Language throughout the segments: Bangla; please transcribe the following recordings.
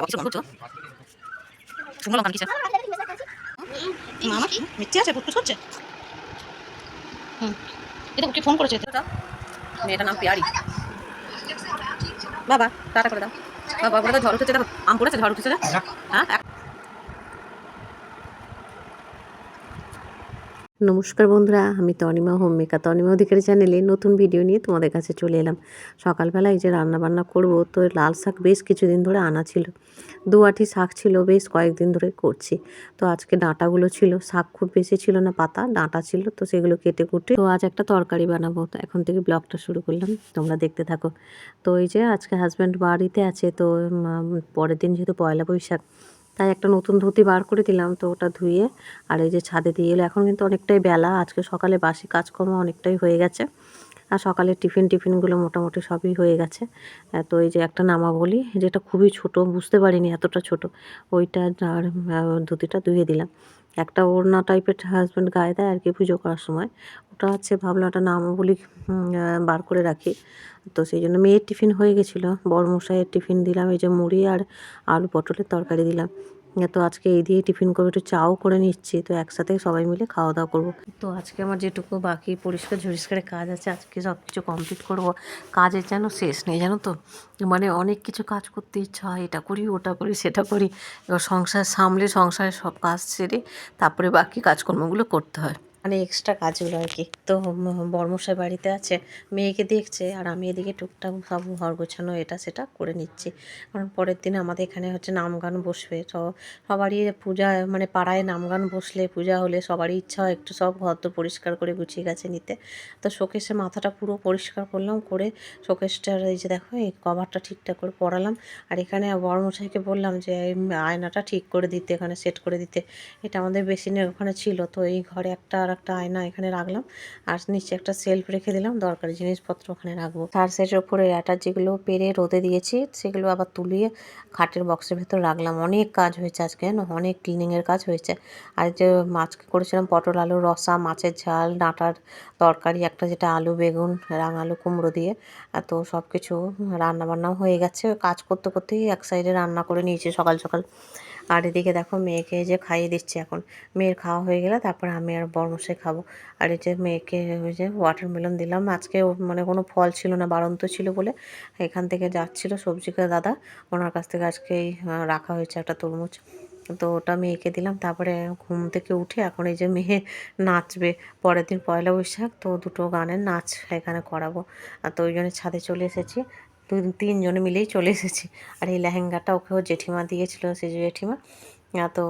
বাবা কিছু করছ শুকনো লঙ্কা কিসে মামা কি? মিথ্যে আছে করছে হুম এটা ওকে ফোন করেছে। মেয়েটার নাম পেয়ারি। বাবা টাটা করে দাও। বাবা বলে ঝড় উঠেছে দেখো আম পড়েছে ঝড় উঠেছে হ্যাঁ এক- নমস্কার বন্ধুরা, আমি তনিমা হোম মেকার তনিমা অধিকারী চ্যানেলে নতুন ভিডিও নিয়ে তোমাদের কাছে চলে এলাম। সকালবেলা এই যে রান্না বান্না করব, তো লাল শাক বেশ কিছুদিন ধরে আনা ছিল। দু আটি শাক ছিল, বেশ কয়েকদিন ধরে করছি। তো আজকে ডাঁটাগুলো ছিল, শাক খুব বেশি ছিল না, পাতা, ডাঁটা ছিল, তো সেগুলো কেটে কুটে তো আজ একটা তরকারি বানাবো। তো এখন থেকে ব্লগটা শুরু করলাম, তোমরা দেখতে থাকো। তো এই যে আজকে হাজব্যান্ড বাড়িতে আছে, তো পরের দিন যেহেতু পয়লা বৈশাখ তাই একটা নতুন ধুতি বার করে দিলাম তো ওটা ধুয়ে। আর এই যে ছাদে দিয়ে এলো, এখন কিন্তু অনেকটাই বেলা, আজকে সকালে বাসি কাজকর্ম অনেকটাই হয়ে গেছে। আর সকালে টিফিন টিফিনগুলো মোটামুটি সবই হয়ে গেছে। তো এই যে একটা নামা বলি যেটা খুবই ছোট, বুঝতে পারিনি এতটা ছোট, ওইটা আর ধুতিটা ধুয়ে দিলাম। একটা ওড়না টাইপের হাজব্যান্ড গায়ে দেয় আর কি পুজো করার সময়। ওটা হচ্ছে ভাবলাম একটা নামা বলি বার করে রাখি। তো সেই জন্য মেয়ের টিফিন হয়ে গেছিল বড় মশাইয়ের টিফিন দিলাম, এই যে মুড়ি আর আলু পটলের তরকারি দিলাম। তো আজকে এই দিয়ে টিফিন করে একটু চাও করে নিচ্ছি, তো একসাথে সবাই মিলে খাওয়া দাওয়া করব। তো আজকে আমার যেটুকু বাকি পরিষ্কার ঝরিষ্কারের কাজ আছে, আজকে সব কিছু কমপ্লিট করব। কাজের যেন শেষ নেই, জানো তো? মানে অনেক কিছু কাজ করতে ইচ্ছা হয়, এটা করি, ওটা করি, সেটা করি। এবার সংসার সামলে সংসারে সব কাজ সেরে তারপরে বাকি কাজকর্মগুলো করতে হয়। মানে এক্সট্রা কাজগুলো আর কি। তো বর্মশাই বাড়িতে আছে, মেয়েকে দেখছে, আর আমি এদিকে টুকটাক সব ঘর গোছানো এটা সেটা করে নিচ্ছি। কারণ পরের দিন আমাদের এখানে হচ্ছে নাম গান বসবে, তো সবারই পূজা মানে পাড়ায় নাম গান বসলে, পূজা হলে সবারই ইচ্ছা হয় একটু সব ঘর তো পরিষ্কার করে গুছিয়ে গেছে নিতে। তো শোকেশে মাথাটা পুরো পরিষ্কার করলাম, করে শোকেশটার এই যে দেখো, এই কভারটা ঠিকঠাক করে পরালাম। আর এখানে বড়মশাইকে বললাম যে আয়নাটা ঠিক করে দিতে, এখানে সেট করে দিতে। এটা আমাদের বেসিনের ওখানে ছিল, তো এই ঘরে একটা আর একটা আয়না এখানে রাখলাম। আর নিচে একটা সেলফ রেখে দিলাম। দরকারি জিনিসপত্র ওখানে রাখব। তার সেটের ওপরে অ্যাটাচ যেগুলো পেরে রোদে দিয়েছি, সেগুলো আবার তুলিয়ে খাটের বক্সের ভেতর রাখলাম। অনেক কাজ হয়েছে আজকে, জানো? অনেক ক্লিনিংয়ের কাজ হয়েছে। আর যে মাছকে করেছিলাম, পটল আলু রসা, মাছের ঝাল, ডাঁটার তরকারি, একটা যেটা আলু, বেগুন রাঙালু কুমড়ো দিয়ে। তো সব কিছু রান্না বান্নাও হয়ে গেছে। কাজ করতে করতেই এক সাইডে রান্না করে নিয়েছি সকাল সকাল। আর এদিকে দেখো মেয়েকে যে খাইয়ে দিচ্ছি এখন। মেয়ের খাওয়া হয়ে গেলে তারপর আমি আর বর্মশাই খাব। আর এই যে মেয়েকে ওই যে ওয়াটারমেলন দিলাম। আজকে মানে কোনো ফল ছিল না, বাড়ন্ত ছিল বলে এখান থেকে যাচ্ছিল সবজিকে দাদা। ওনার কাছ থেকে আজকে রাখা হয়েছে একটা তরমুজ। তো ওটা মেয়েকে দিলাম। তারপরে ঘুম থেকে উঠে এখন এই যে মেয়ে নাচবে। পরের দিন পয়লা বৈশাখ, তো দুটো গানের নাচ এখানে করাবো। তো ওই জন্য ছাদে চলে এসেছি। তিনজনে মিলেই চলে এসেছি। আর এই লেহেঙ্গাটা ওকে ওর জেঠিমা দিয়েছিল, সে জেঠিমা তো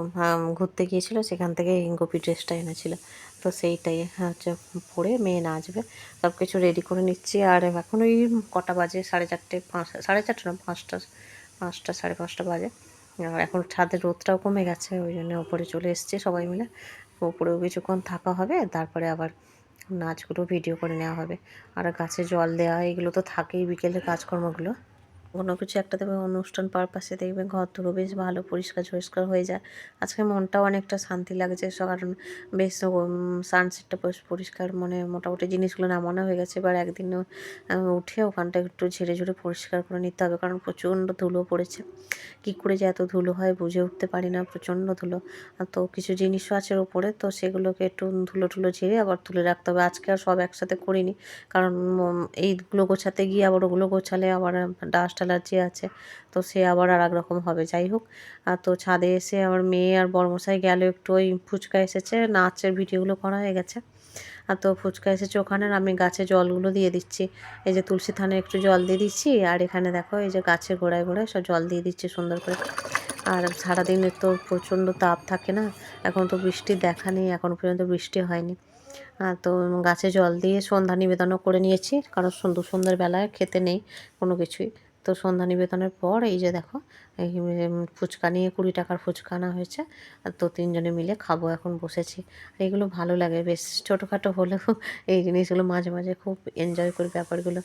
ঘুরতে গিয়েছিল, সেখান থেকে গোপি ড্রেসটা এনেছিল। তো সেইটাই হচ্ছে পরে মেয়ে নাচবে। সব কিছু রেডি করে নিচ্ছি। আর এখন ওই কটা বাজে? সাড়ে চারটে, পাঁচ, সাড়ে চারটে না, পাঁচটা পাঁচটা, সাড়ে পাঁচটা বাজে। আর এখন ছাদের রোদটাও কমে গেছে, ওই জন্য ওপরে চলে এসছে সবাই মিলে। ওপরেও কিছুক্ষণ থাকা হবে, তারপরে আবার নাচগুলো ভিডিও করে নেওয়া হবে। আর গাছে জল দেওয়া এগুলো তো থাকেই বিকেলের কাজকর্মগুলো। কোনো কিছু একটা দেবে, অনুষ্ঠান পারপাসে দেখবে ঘর থেকে বেশ ভালো, পরিষ্কার পরিষ্কার হয়ে যায়। আজকে মনটাও অনেকটা শান্তি লাগছে, কারণ বেশ সানসেটটা বেশ পরিষ্কার মানে মোটামুটি জিনিসগুলো নামানো হয়ে গেছে, এবার একদিন উঠে ওখানটা একটু ঝেড়ে ঝুড়ে পরিষ্কার করে নিতে হবে, কারণ প্রচণ্ড ধুলো পড়েছে। কী করে যে এত ধুলো হয় বুঝে উঠতে পারি না, প্রচণ্ড ধুলো। তো কিছু জিনিসও আছে ওপরে, তো সেগুলোকে একটু ধুলো টুলো ঝেড়ে আবার তুলে রাখতে হবে। আজকে আর সব একসাথে করিনি, কারণ এইগুলো গোছাতে গিয়ে আবার ওগুলো গোছালে আবার ডাস্ট অ্যালার্জি আছে। তো সে আবার আর এক রকম হবে, যাই হোক। আর তো ছাদে এসে আমার মেয়ে আর বড়মশাই গেল, একটু ওই ফুচকা এসেছে, নাচের ভিডিওগুলো করা হয়ে গেছে। আর তো ফুচকা এসেছে ওখানে আমি গাছে জলগুলো দিয়ে দিচ্ছি। এই যে তুলসী থানে একটু জল দিয়ে দিচ্ছি, আর এখানে দেখো এই যে গাছের গোড়ায় গোড়ায় সব জল দিয়ে দিচ্ছি সুন্দর করে। আর সারাদিনে তো প্রচণ্ড তাপ থাকে না, এখন তো বৃষ্টির দেখা নেই, এখন পর্যন্ত বৃষ্টি হয়নি। আর তো গাছে জল দিয়ে সন্ধ্যা নিবেদনও করে নিয়েছি, কারণ সুন্দর সুন্দর বেলায় খেতে নেই কোনো কিছুই। তো সন্ধ্যা নিবেদনের পর এই যে দেখো, এই ফুচকা নিয়ে কুড়ি টাকার ফুচকা আনা হয়েছে। তো তিনজনে মিলে খাব, এখন বসেছি। এগুলো ভালো লাগে, বেশ ছোটোখাটো হলেও এই জিনিসগুলো মাঝে মাঝে খুব এনজয় করি ব্যাপারগুলো।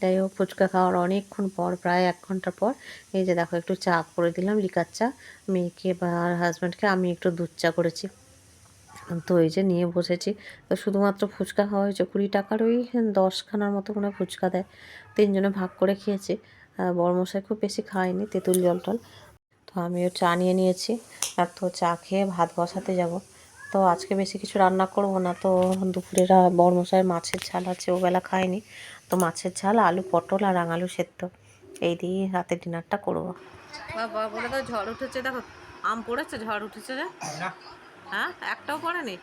যাই হোক, ফুচকা খাওয়ার অনেকক্ষণ পর, প্রায় এক ঘণ্টা পর, এই যে দেখো, একটু চা করে দিলাম, লিকার চা। মেয়েকে বা হাজব্যান্ডকে আমি একটু দুধ চা করেছি। তো এই যে নিয়ে বসেছি। তো শুধুমাত্র ফুচকা খাওয়া হয়েছে, কুড়ি টাকার ওই দশখানার মতো কোনো ফুচকা দেয়। তিনজনে ভাগ করে খেয়েছি। বড়মশাই খুব বেশি খায়নি তেঁতুল জল টল তো আমিও চা নিয়ে নিয়েছি। আর তো চা খেয়ে ভাত বসাতে যাব। তো আজকে বেশি কিছু রান্না করব না। তো দুপুরের বড়মশাই মাছের ঝাল আছে ওবেলা খায়নি। তো মাছের ঝাল আলু পটল আর রাঙালু সেদ্ধ। এই দিয়ে রাতে ডিনারটা করব। বাবা বলে তো ঝড় উঠেছে দেখো আম পড়েছে ঝড় উঠেছে যে। না। হ্যাঁ একটাও পড়েনি?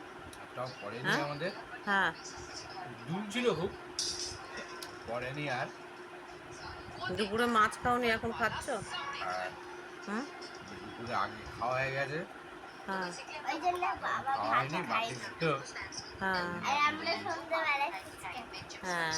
একটাও পড়েনি হ্যাঁ? আমাদের। হ্যাঁ। দুল ছিল খুব পড়েনি আর। দুপুরে মাছ খাওনি এখন খাচ্ছ? হ্যাঁ? হুম দুপুরে আগে খাওয়া হয়ে গেছে। হ্যাঁ। হ্যাঁ। হ্যাঁ।